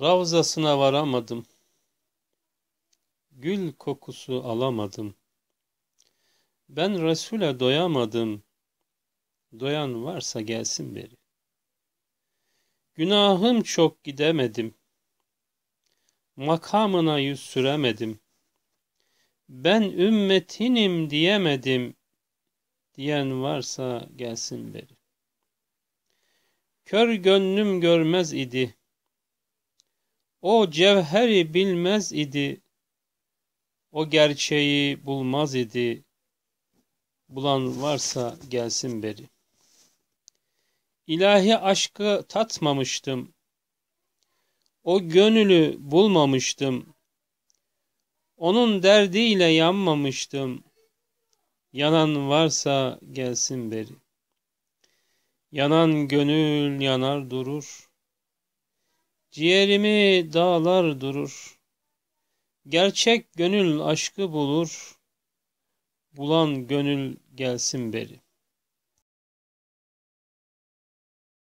Ravzasına varamadım. Gül kokusu alamadım. Ben Resul'e doyamadım. Doyan varsa gelsin beri. Günahım çok gidemedim. Makamına yüz süremedim. Ben ümmetinim diyemedim. Diyen varsa gelsin beri. Kör gönlüm görmez idi. O cevheri bilmez idi. O gerçeği bulmaz idi. Bulan varsa gelsin beri. İlahi aşkı tatmamıştım. O gönülü bulmamıştım. Onun derdiyle yanmamıştım. Yanan varsa gelsin beri. Yanan gönül yanar durur. Ciğerimi dağlar durur. Gerçek gönül aşkı bulur. Bulan gönül gelsin beri.